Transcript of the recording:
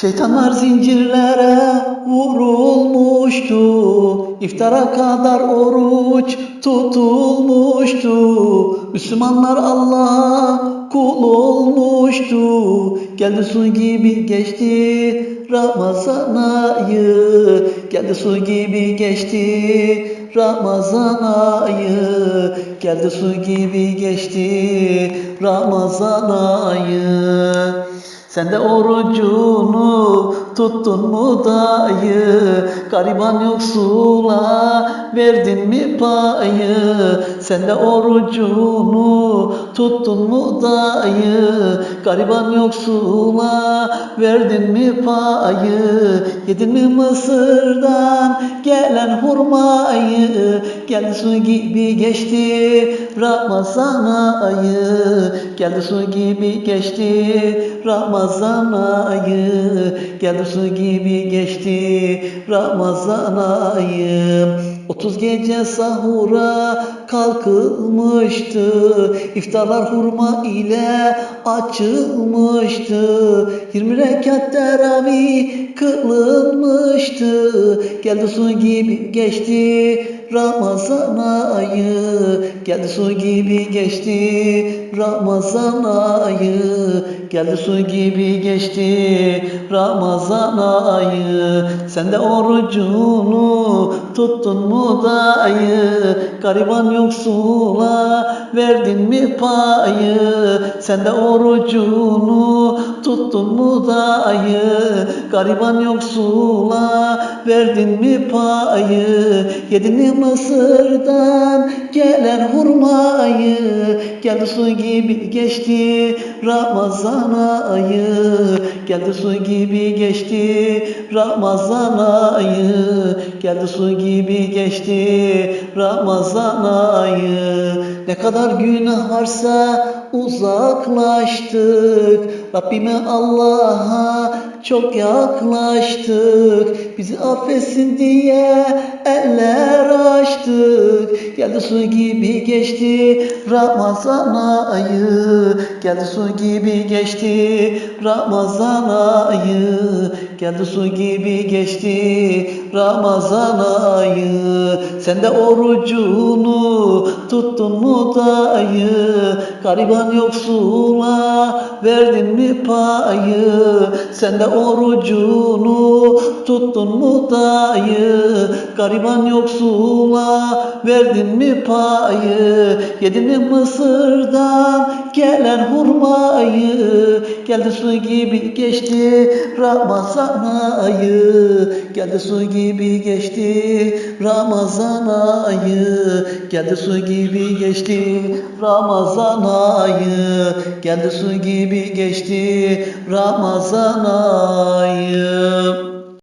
Şeytanlar zincirlere vurulmuştu. İftara kadar oruç tutulmuştu. Müslümanlar Allah'a kul olmuştu. Geldi su gibi geçti Ramazan ayı. Geldi su gibi geçti Ramazan ayı. Geldi su gibi geçti Ramazan ayı. Sen de orucunu tuttun mu dayı? Gariban yoksula verdin mi payı? Sen de orucunu tuttun mu dayı Gariban yoksula verdin mi payı Yedin mi Mısır'dan gelen hurmayı? Geldi su gibi geçti Ramazan ayı Geldi su gibi geçti Ramazan ayı Geldi su gibi geçti Ramazan ayı 30 gece sahura kalkılmıştı. İftarlar hurma ile açılmıştı. 20 rekat teravih kılınmıştı. Geldi su gibi geçti Ramazan ayı Geldi su gibi geçti Ramazan ayı Geldi su gibi geçti Ramazan ayı Sen de orucunu tuttun mu dayı? Gariban yoksula verdin mi payı? Sen de orucunu tuttun mu dayı? Gariban yoksula verdin mi payı? Yedin mi Mısır'dan gelen hurmayı? Geldi su gibi geçti Ramazan ayı. Geldi su gibi geçti Ramazan ayı. Geldi su gibi geçti Ramazan ayı. Ne kadar günah varsa uzaklaştık. Rabbime Allah'a çok yaklaştık. Bizi affetsin diye eller açtık Geldi su gibi geçti Ramazan ayı. Geldi su gibi geçti Ramazan ayı. Geldi su gibi geçti Ramazan ayı. Sen de orucunu tuttun mu dayı? Gariban yoksula verdin mi payı? Sen de orucunu tuttun mu dayı? Gariban yoksula verdin mi payı? Yedin mi Mısır'dan gelen hurmayı? Geldi su gibi geçti Ramazan ayı Geldi su gibi geçti Ramazan ayı Geldi su gibi geçti Ramazan ayı Geldi su gibi geçti Ramazan ayı